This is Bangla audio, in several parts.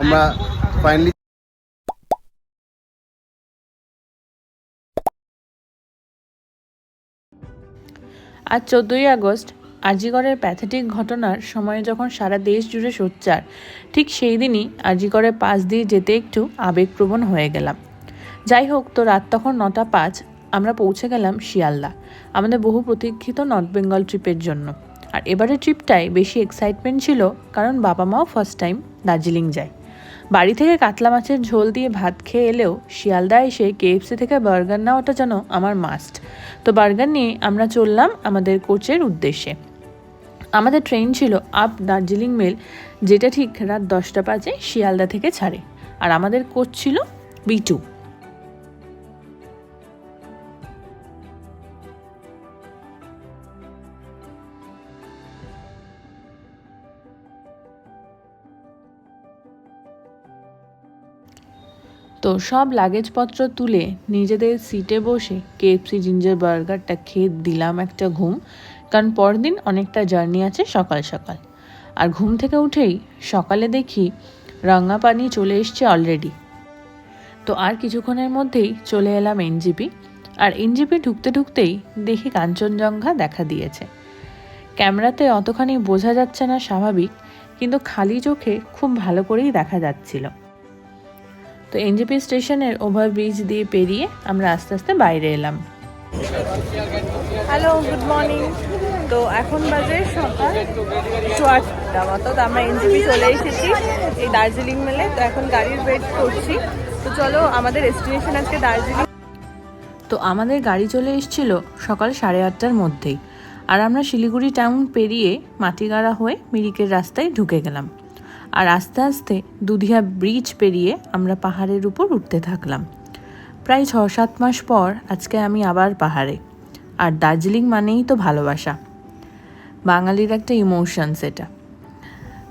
আমরা ফাইনালি আজ চোদ্দোই আগস্ট আজিগড়ের প্যাথেটিক ঘটনার সময়ে যখন সারা দেশ জুড়ে সোচ্চার, ঠিক সেই দিনই আজিগড়ের পাশ দিয়ে যেতে একটু আবেগপ্রবণ হয়ে গেলাম। যাই হোক, তো রাত তখন নটা পাঁচ, আমরা পৌঁছে গেলাম শিয়ালদা, আমাদের বহু প্রতীক্ষিত নর্থ বেঙ্গল ট্রিপের জন্য। আর এবারের ট্রিপটায় বেশি এক্সাইটমেন্ট ছিল, কারণ বাবা মাও ফার্স্ট টাইম দার্জিলিং যায়। বাড়ি থেকে কাতলা মাছের ঝোল দিয়ে ভাত খেয়ে এলেও শিয়ালদা এসে কেএফসি থেকে বার্গার নেওয়াটা যেন আমার মাস্ট তো বার্গার নিয়ে আমরা চললাম আমাদের কোচের উদ্দেশ্যে। আমাদের ট্রেন ছিল আপ দার্জিলিং মেল যেটা ঠিক রাত দশটা বাজে শিয়ালদা থেকে ছাড়ে। আর আমাদের কোচ ছিল বি টু তো সব লাগেজপত্র তুলে নিজেদের সিটে বসে কেএফসি জিঞ্জার বার্গারটা খেয়ে দিলাম একটা ঘুম। কারণ পরদিন অনেকটা জার্নি আছে সকাল সকাল। আর ঘুম থেকে উঠেই সকালে দেখি রাঙা পানি চলে এসছে অলরেডি তো আর কিছুক্ষণের মধ্যেই চলে এলাম এনজিপি। আর এনজিপি ঢুকতে ঢুকতেই দেখি কাঞ্চনজঙ্ঘা দেখা দিয়েছে। ক্যামেরাতে অতখানি বোঝা যাচ্ছে না স্বাভাবিক, কিন্তু খালি চোখে খুব ভালো করেই দেখা যাচ্ছিল। তো এনজেপি স্টেশনের ওভারব্রিজ দিয়ে পেরিয়ে আমরা আস্তে আস্তে বাইরে এলাম। Hello good morning. তো এখন বাজে সকাল আটটা মতো তো আমরা এনজেপি চলে এসেছি এই দার্জিলিং মেলে। তো এখন গাড়ির ওয়েট করছি। তো চলো আমাদের ডেস্টিনেশন আজকে দার্জিলিং। তো আমাদের গাড়ি চলে এসেছিল সকাল সাড়ে আটটার মধ্যেই। আর আমরা শিলিগুড়ি টাউন পেরিয়ে মাটিগাড়া হয়ে মিরিকের রাস্তায় ঢুকে গেলাম। আর আস্তে আস্তে দুধিয়া ব্রিজ পেরিয়ে আমরা পাহাড়ের উপর উঠতে থাকলাম। প্রায় ছ সাত মাস পর আজকে আমি আবার পাহাড়ে। আর দার্জিলিং মানেই তো ভালোবাসা। বাঙালির একটা ইমোশন সেটা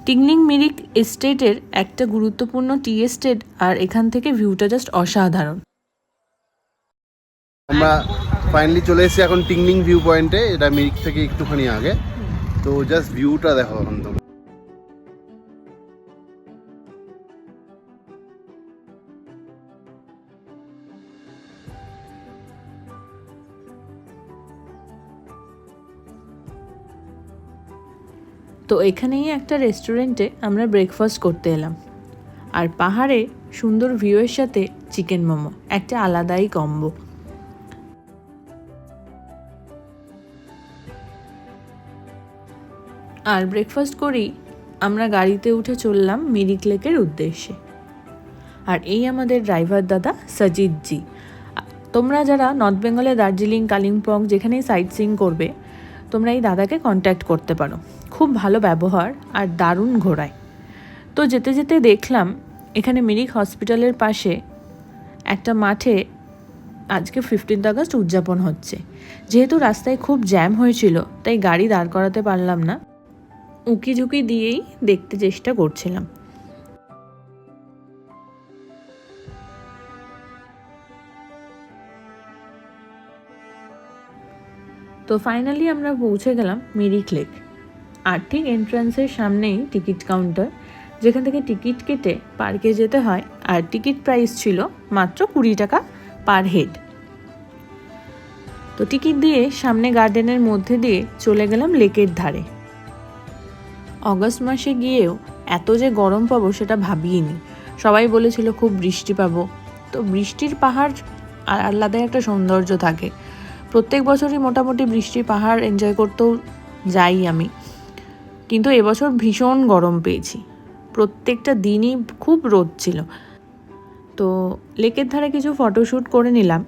টিংলিং মিরিক এস্টেটের একটা গুরুত্বপূর্ণ টি এস্টেট আর এখান থেকে ভিউটা জাস্ট অসাধারণ। আমরা ফাইনালি চলে এসেছি এখন টিংলিং ভিউ পয়েন্টে এটা মিরিক থেকে একটুখানি আগে। তো জাস্ট ভিউটা দেখো এখন তো এখানেই একটা রেস্টুরেন্টে আমরা ব্রেকফাস্ট করতে এলাম। আর পাহাড়ে সুন্দর ভিউয়ের সাথে চিকেন মোমো, একটা আলাদাই কম্বো আর ব্রেকফাস্ট করেই আমরা গাড়িতে উঠে চললাম মিরিক লেকের উদ্দেশ্যে। আর এই আমাদের ড্রাইভার দাদা সজিৎ জি। তোমরা যারা নর্থ বেঙ্গলে দার্জিলিং কালিম্পং যেখানেই সাইট সিং করবে, তোমরা এই দাদাকে কন্ট্যাক্ট করতে পারো। খুব ভালো ব্যবহার আর দারুণ ঘোরায়। তো যেতে যেতে দেখলাম, এখানে মিরিক হসপিটালের পাশে একটা মাঠে আজকে ফিফটিন্থ আগস্ট উদযাপন হচ্ছে। যেহেতু রাস্তায় খুব জ্যাম হয়েছিল, তাই গাড়ি দাঁড় করাতে পারলাম না। উকি ঝুঁকি দিয়েই দেখতে চেষ্টা করছিলাম। তো ফাইনালি আমরা পৌঁছে গেলাম মিরিক লেক আর ঠিক এন্ট্রান্সের সামনেই টিকিট কাউন্টার যেখান থেকে টিকিট কেটে পার্কে যেতে হয়। আর টিকিট প্রাইস ছিল মাত্র কুড়ি টাকা পার হেড তো টিকিট দিয়ে সামনে গার্ডেনের মধ্যে দিয়ে চলে গেলাম লেকের ধারে। অগস্ট মাসে গিয়েও এত যে গরম পাবো সেটা ভাবিনি সবাই বলেছিল খুব বৃষ্টি পাবো। তো বৃষ্টির পাহাড় আর আলাদাই একটা সৌন্দর্য থাকে। প্রত্যেক বছরই মোটামুটি বৃষ্টির পাহাড় এনজয় করতেও যাই আমি। কিন্তু এবছর ভীষণ গরম পেয়েছি। প্রত্যেকটা দিনই খুব রোদ ছিল। তো লেকের ধারে কিছু ফটোশ্যুট করে নিলাম।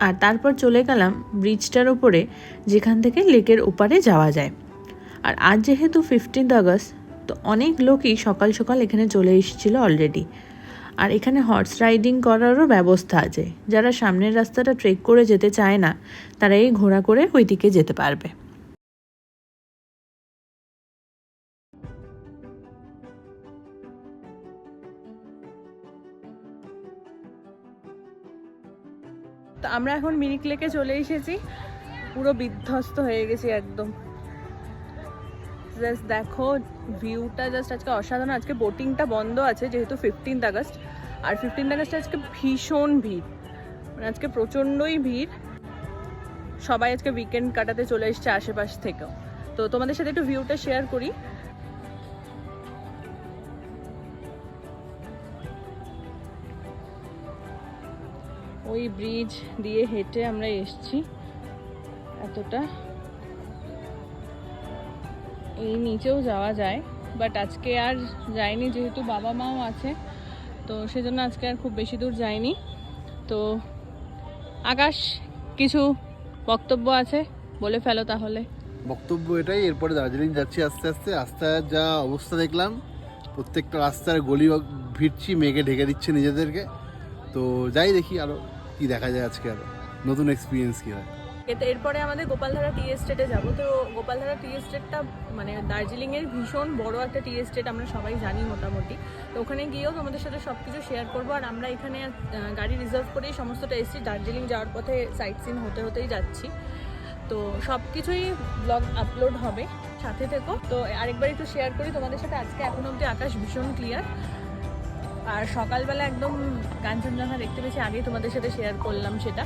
আর তারপর চলে গেলাম ব্রিজটার ওপরে যেখান থেকে লেকের ওপারে যাওয়া যায়। আর আজ যেহেতু ফিফটিন্থ আগস্ট, তো অনেক লোকই সকাল সকাল এখানে চলে এসেছিল অলরেডি আর এখানে হর্স রাইডিং করারও ব্যবস্থা আছে। যারা সামনের রাস্তাটা ট্রেক করে যেতে চায় না তারা এই ঘোড়া করে ওই দিকে যেতে পারবে। তো আমরা এখন মিনিক লেকে চলে এসেছি। পুরো বিধ্বস্ত হয়ে গেছি একদম। জাস্ট দেখো ভিউটা জাস্ট আজকে অসাধারণ। আজকে বোটিংটা বন্ধ আছে, যেহেতু ফিফটিন্থ আগস্ট। আর ফিফটিন্থ আগস্ট আজকে ভীষণ ভিড়। মানে আজকে প্রচণ্ডই ভিড়। সবাই আজকে উইকেন্ড কাটাতে চলে এসছে আশেপাশ থেকেও। তো তোমাদের সাথে একটু ভিউটা শেয়ার করি। ওই ব্রিজ দিয়ে হেঁটে আমরা এসছি। এতটা এই নিচেও যাওয়া যায় বাট আজকে আর যাইনি, যেহেতু বাবা মাও আছে, তো সেজন্য আজকে আর খুব বেশি দূর যাইনি। তো আকাশ, কিছু বক্তব্য আছে? বলে ফেলো তাহলে। বক্তব্য এটাই, এরপরে দার্জিলিং যাচ্ছি আস্তে আস্তে। রাস্তার যা অবস্থা দেখলাম, প্রত্যেকটা রাস্তার গলি ভিড়ছি, মেঘে ঢেকে দিচ্ছে নিজেদেরকে। তো যাই দেখি আরও। কি দেখা যায় আজকে আরও? নতুন এক্সপিরিয়েন্স কি হয়? এতে এরপরে আমাদের গোপালধারা টি এস্টেটে যাব। তো গোপালধারা টি এস্টেটটা মানে দার্জিলিংয়ের ভীষণ বড় একটা টি এস্টেট আমরা সবাই জানি মোটামুটি। তো ওখানে গিয়েও তোমাদের সাথে সব কিছু শেয়ার করব। আর আমরা এখানে গাড়ি রিজার্ভ করেই সমস্তটা এসেছি। দার্জিলিং যাওয়ার পথে সাইট সিন হতে হতেই যাচ্ছি। তো সব কিছুই ব্লগ আপলোড হবে। সাথে থেকো। তো আরেকবার একটু শেয়ার করি। তোমাদের সাথে আজকে এখন অবধি আকাশ ভীষণ ক্লিয়ার আর সকালবেলা একদম কাঞ্চনজঙ্ঘা দেখতে পেয়েছি, আগেই তোমাদের সাথে শেয়ার করলাম সেটা।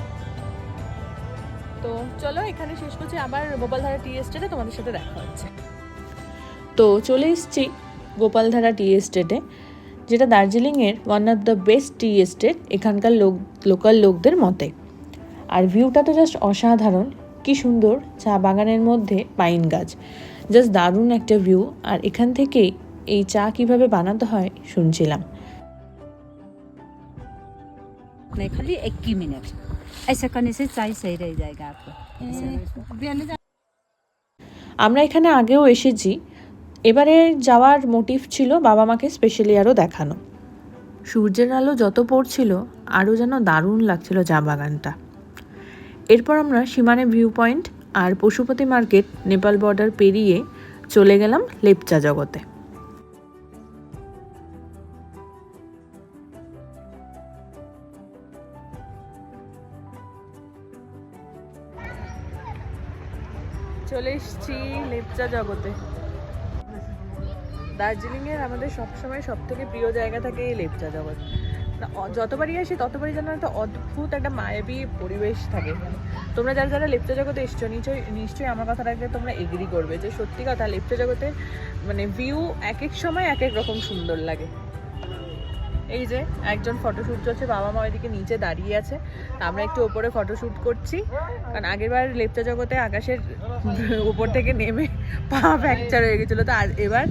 তো চলো এখানে শেষ করছি, আবার গোপালধারা টি এস্টেটে তোমাদের সাথে দেখা হচ্ছে। তো চলে এসছি গোপালধারা টি এস্টেটে যেটা দার্জিলিংয়ের one of the best tea estate এখানকার লোক লোকাল লোকদের মতে। আর ভিউটা তো জাস্ট অসাধারণ, কি সুন্দর, চা বাগানের মধ্যে পাইন গাছ। জাস্ট দারুণ একটা ভিউ আর এখান থেকেই এই চা কীভাবে বানাতে হয় শুনছিলাম। नहीं खाली इक्कीस मिनट ऐसा करने से चाय सही रह जाएगा आपको ऐसा- আমরা এখানে আগেও এসেছি এবারে যাওয়ার মোটিভ ছিল বাবা মাকে স্পেশালি আরও দেখানো সূর্যের আলো যত পড়ছিল আরও যেন দারুণ লাগছিল চা বাগানটা এরপর আমরা সীমানে ভিউ পয়েন্ট আর পশুপতি মার্কেট নেপাল বর্ডার পেরিয়ে চলে গেলাম লেপচা জগতে লেপচা জগতে। দার্জিলিংয়ের আমাদের সবসময় সব থেকে প্রিয় জায়গা থাকে এই লেপচা জগৎ। যতবারই আসি, ততবারই যেন একটা অদ্ভুত একটা মায়াবী পরিবেশ থাকে। তোমরা যারা যারা লেপচা জগতে এসছো নিশ্চয়ই নিশ্চয়ই আমার কথাটাকে তোমরা এগ্রি করবে যে সত্যি কথা, লেপচা জগতে মানে ভিউ এক এক সময় এক এক রকম সুন্দর লাগে। এই যে একজন ফটোশ্যুট চলছে বাবা মা ওইদিকে নিচে দাঁড়িয়ে আছে। আমরা একটু ওপরে ফটোশ্যুট করছি। কারণ আগেরবার লেপচা জগতে আকাশের উপর থেকে নেমে পা ফ্র্যাকচার হয়ে গেছিল। তো এবার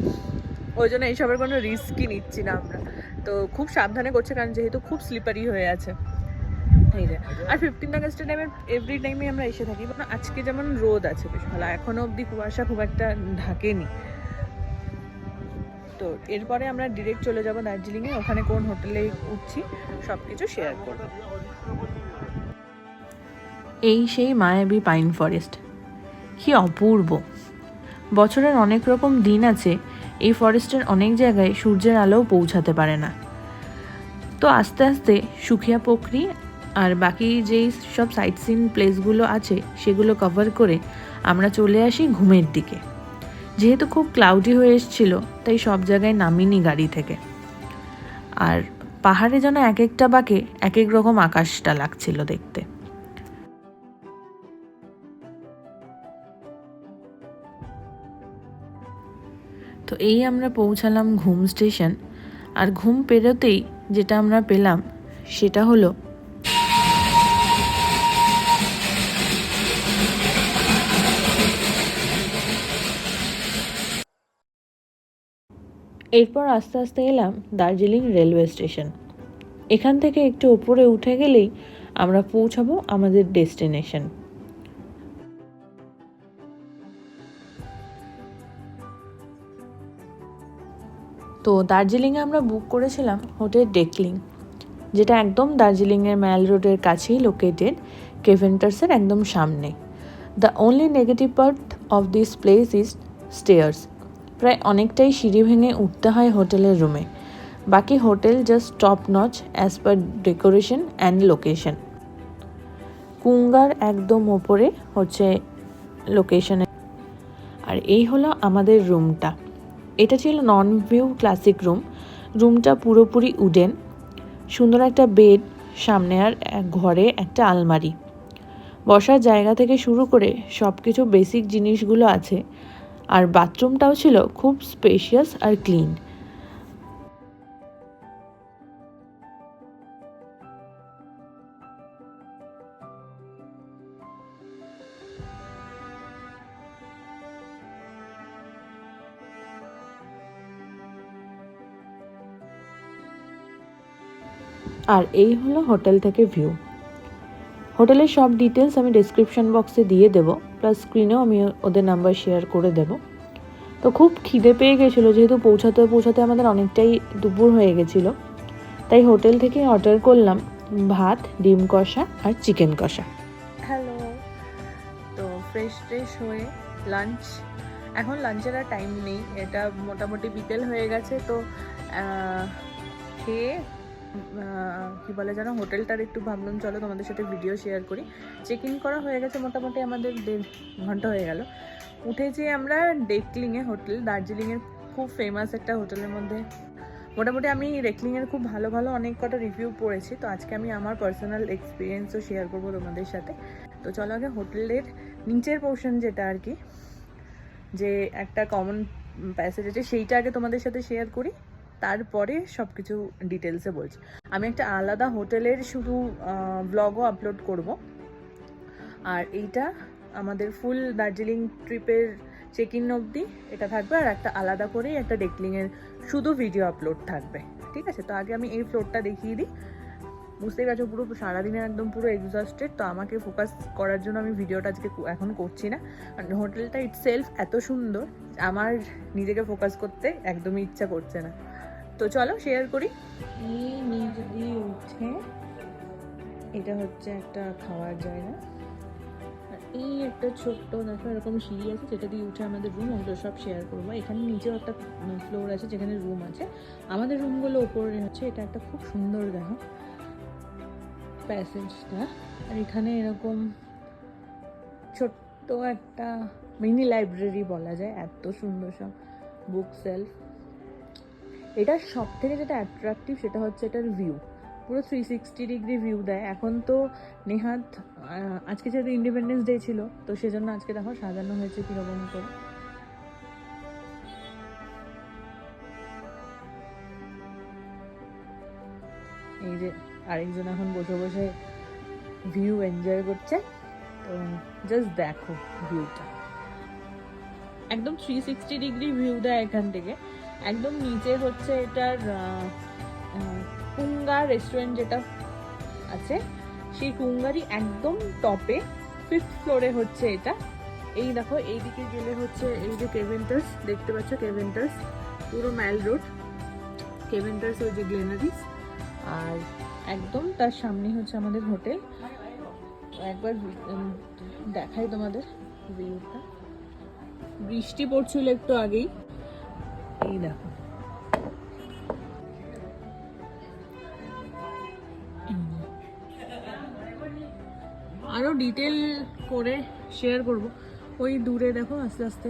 ওই জন্য এইসবের কোনো রিস্কই নিচ্ছি না আমরা। তো খুব সাবধানে করছে, কারণ যেহেতু খুব স্লিপারি হয়ে আছে। এই যে, আর ফিফটিন আগস্টের টাইমে এভরি টাইমে আমরা এসে থাকি। মানে আজকে যেমন রোদ আছে বেশ ভালো এখনও অবধি কুয়াশা খুব একটা ঢাকেনি। তো এরপরে আমরা ডিরেক্ট চলে যাব দার্জিলিংয়ে। ওখানে কোন হোটেলে উঠছি সব কিছু শেয়ার করব। এই সেই মায়াবী পাইন ফরেস্ট কি অপূর্ব। বছরের অনেক রকম দিন আছে, এই ফরেস্টের অনেক জায়গায় সূর্যের আলোও পৌঁছাতে পারে না। তো আস্তে আস্তে সুখিয়া পোখরি আর বাকি যেই সব সাইট সিন প্লেসগুলো আছে, সেগুলো কভার করে আমরা চলে আসি ঘুমের দিকে। যেহেতু খুব ক্লাউডি হয়ে এসেছিল, তাই সব জায়গায় নামিনি গাড়ি থেকে। আর পাহাড়ে যেন এক একটা বাঁকে এক এক রকম আকাশটা লাগছিল দেখতে। তো এই আমরা পৌঁছালাম ঘুম স্টেশন, আর ঘুম পেরোতেই যেটা আমরা পেলাম, সেটা হলো এরপর আস্তে আস্তে এলাম দার্জিলিং রেলওয়ে স্টেশন। এখান থেকে একটু ওপরে উঠে গেলেই আমরা পৌঁছাবো আমাদের ডেস্টিনেশন। তো দার্জিলিংয়ে আমরা বুক করেছিলাম হোটেল ডেকলিং, যেটা একদম দার্জিলিংয়ের ম্যাল রোডের কাছেই লোকেটেড কেভেন্টার্সের একদম সামনে। The only negative part of this place is stairs প্রায় অনেকটাই সিঁড়ি ভেঙে উঠতে হয় হোটেলের রুমে। বাকি hotel just top notch as per decoration and location কুঙ্গার একদম ওপরে হচ্ছে লোকেশনে আর এই হলো আমাদের রুমটা। এটা ছিল নন ভিউ ক্লাসিক রুম রুমটা পুরোপুরি উডেন সুন্দর একটা বেড সামনে আর ঘরে একটা আলমারি। বসার জায়গা থেকে শুরু করে সব কিছু বেসিক জিনিসগুলো আছে। আর বাথরুমটাও ছিল খুব স্পেশিয়াস আর ক্লিন আর এই হলো হোটেল থেকে ভিউ হোটেলের সব ডিটেলস আমি ডিসক্রিপশন বক্সে দিয়ে দেবো। প্লাস স্ক্রিনেও আমি ওদের নাম্বার শেয়ার করে দেবো। তো খুব খিদে পেয়ে গেছিল, যেহেতু পৌঁছাতে পৌঁছাতে আমাদের অনেকটাই দুপুর হয়ে গেছিল। তাই হোটেল থেকে অর্ডার করলাম ভাত, ডিম কষা আর চিকেন কষা। হ্যালো তো ফ্রেশ ফ্রেশ হয়ে লাঞ্চ এখন লাঞ্চের আর টাইম নেই, এটা মোটামুটি বিকেল হয়ে গেছে, তো খেয়ে কি বলে যেন, হোটেলটার একটু ভাবলাম, চলো তোমাদের সাথে ভিডিও শেয়ার করি। চেক ইন করা হয়ে গেছে মোটামুটি আমাদের দেড় ঘণ্টা হয়ে গেল। উঠেছি আমরা ডেকলিংয়ে হোটেল দার্জিলিংয়ের খুব ফেমাস একটা হোটেলের মধ্যে। মোটামুটি আমি রেকলিংয়ের খুব ভালো ভালো অনেক কটা রিভিউ পড়েছি, তো আজকে আমি আমার পার্সোনাল এক্সপিরিয়েন্সও শেয়ার করব তোমাদের সাথে। তো চলো আগে হোটেলের নিচের পোর্শন যেটা আর কি, যে একটা কমন প্যাসেজ আছে, সেইটা আগে তোমাদের সাথে শেয়ার করি। তারপরে সব কিছু ডিটেলসে বলছি। আমি একটা আলাদা হোটেলের শুধু ব্লগও আপলোড করব। আর এইটা আমাদের ফুল দার্জিলিং ট্রিপের চেক ইন অবধি এটা থাকবে, আর একটা আলাদা করেই একটা ডেকলিংয়ের শুধু ভিডিও আপলোড থাকবে। ঠিক আছে? তো আগে আমি এই ফ্লোরটা দেখিয়ে দিই। বুঝতেই পারছ, পুরো সারাদিনের একদম পুরো এক্সস্টেড তো আমাকে ফোকাস করার জন্য আমি ভিডিওটা আজকে এখন করছি না। কারণ হোটেলটা ইটসেলফ এত সুন্দর, আমার নিজেকে ফোকাস করতে একদমই ইচ্ছা করছে না। তো চলো শেয়ার করি। এই নিচ উঠে, এটা হচ্ছে একটা খাওয়ার জায়গা। এই একটা ছোট্ট, দেখো এরকম সিঁড়ি আছে, যেটা দিয়ে উঠে আমাদের রুম ওগুলো সব শেয়ার করব। এখানে নিচেও একটা ফ্লোর আছে, যেখানে রুম আছে। আমাদের রুমগুলো ওপরে হচ্ছে, এটা একটা খুব সুন্দর দেখো প্যাসেজটা আর এখানে এরকম ছোট্ট একটা মিনি লাইব্রেরি বলা যায়, এত সুন্দর সব বুক সেলফ এটার সব থেকে যেটা অ্যাট্রাকটিভ সেটা হচ্ছে এটার ভিউ পুরো থ্রি সিক্সটি ডিগ্রি ভিউ দেয়। এখন তো নেহাত আজকে যেহেতু ইন্ডিপেন্ডেন্স ডে ছিল, তো সেজন্য আজকে দেখো সাজানো হয়েছে কীরকম করে। এই যে আরেকজন এখন বসে বসে ভিউ এনজয় করছে। তো জাস্ট দেখো ভিউটা একদম থ্রি সিক্সটি ডিগ্রি ভিউ দেয় এখান থেকে। একদম নিচে হচ্ছে এটার কুঙ্গা রেস্টুরেন্ট যেটা আছে, সেই কুঙ্গারই একদম টপে ফিফথ ফ্লোরে হচ্ছে এটা। এই দেখো, এইদিকে গেলে হচ্ছে এই যে কেভেন্টার্স দেখতে পাচ্ছ কেভেন্টার্স পুরো ম্যাল রোড কেভেন্টার্স ওই যে গ্লেনারিস আর একদম তার সামনে হচ্ছে আমাদের হোটেল একবার দেখাই তোমাদের ভিউটা বৃষ্টি পড়ছিল একটু আগেই। এই দেখো। আরও ডিটেল করে শেয়ার করব। ওই দূরে দেখো আস্তে আস্তে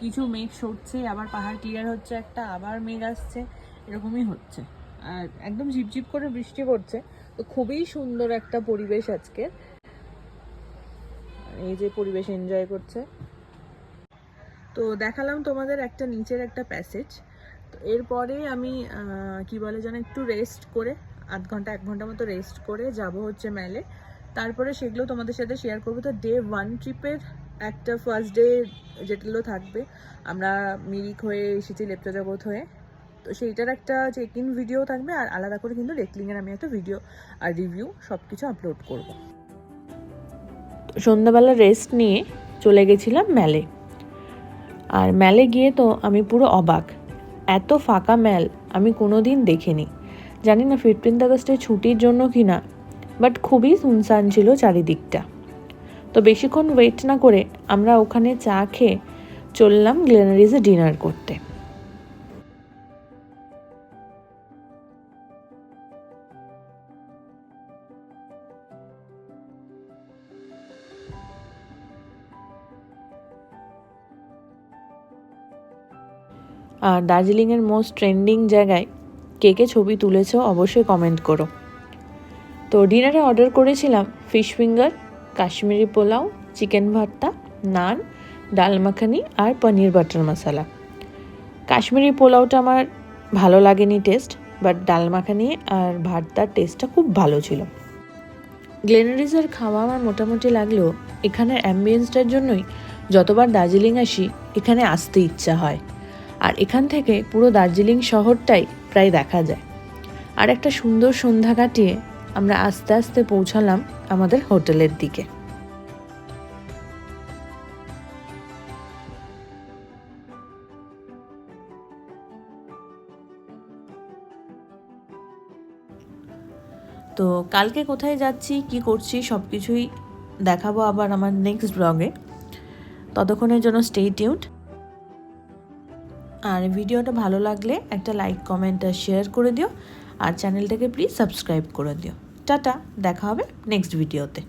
কিছু মেঘ সরছে, আবার পাহাড় ক্লিয়ার হচ্ছে একটা, আবার মেঘ আসছে, এরকমই হচ্ছে। আর একদম ঝিপঝিপ করে বৃষ্টি পড়ছে, তো খুবই সুন্দর একটা পরিবেশ আজকে। এই যে পরিবেশ এনজয় করছে। তো দেখালাম তোমাদের একটা নিচের একটা প্যাসেজ। তো এরপরে আমি কি বলে যেন, একটু রেস্ট করে, আধ ঘণ্টা, এক ঘণ্টা মতো রেস্ট করে যাব হচ্ছে মেলে। তারপরে সেগুলো তোমাদের সাথে শেয়ার করব। তো ডে ওয়ান ট্রিপের একটা ফার্স্ট ডে যেগুলো থাকবে, আমরা মিরিক হয়ে এসেছি লেপচা জগৎ হয়ে। তো সেইটার একটা চেক ইন ভিডিও থাকবে আর আলাদা করে কিন্তু রেকলিংয়ের আমি একটা ভিডিও আর রিভিউ সব কিছু আপলোড করব। সন্ধ্যাবেলা রেস্ট নিয়ে চলে গেছিলাম ম্যালে আর ম্যালে গিয়ে তো আমি পুরো অবাক। এত ফাঁকা ম্যাল আমি কোনো দিন দেখিনি। জানি না ফিফটিন্থ আগস্টের ছুটির জন্য কি না বাট খুবই সুনসান ছিল চারিদিকটা। তো বেশিক্ষণ ওয়েট না করে আমরা ওখানে চা খেয়ে চললাম গ্লেনারিজে ডিনার করতে। দার্জিলিংয়ের মোস্ট ট্রেন্ডিং জায়গায় কে কে ছবি তুলেছো অবশ্যই কমেন্ট করো। তো ডিনারে অর্ডার করেছিলাম fish finger Kashmiri pulao chicken bharta naan dal makhani আর পনির বাটার মশলা। কাশ্মীরি পোলাওটা আমার ভালো লাগেনি টেস্ট বাট ডাল মাখানি আর ভর্তার টেস্টটা খুব ভালো ছিল। গ্লেনারিজের খাওয়া আমার মোটামুটি লাগলেও এখানের অ্যাম্বিয়েন্সটার জন্যই যতবার দার্জিলিং আসি, এখানে আসতে ইচ্ছা হয়। আর এখান থেকে পুরো দার্জিলিং শহরটাই প্রায় দেখা যায়। আর একটা সুন্দর সন্ধ্যা কাটিয়ে আমরা আস্তে আস্তে পৌঁছালাম আমাদের হোটেলের দিকে। তো কালকে কোথায় যাচ্ছি, কি করছি সব কিছুই দেখাবো আবার আমার নেক্সট ব্লগে ততক্ষণের জন্য স্টে টিউড আর ভিডিওটা ভালো লাগলে একটা লাইক কমেন্ট আর শেয়ার করে দিও। আর চ্যানেলটাকে প্লিজ সাবস্ক্রাইব করে দিও। টাটা, দেখা হবে নেক্সট ভিডিওতে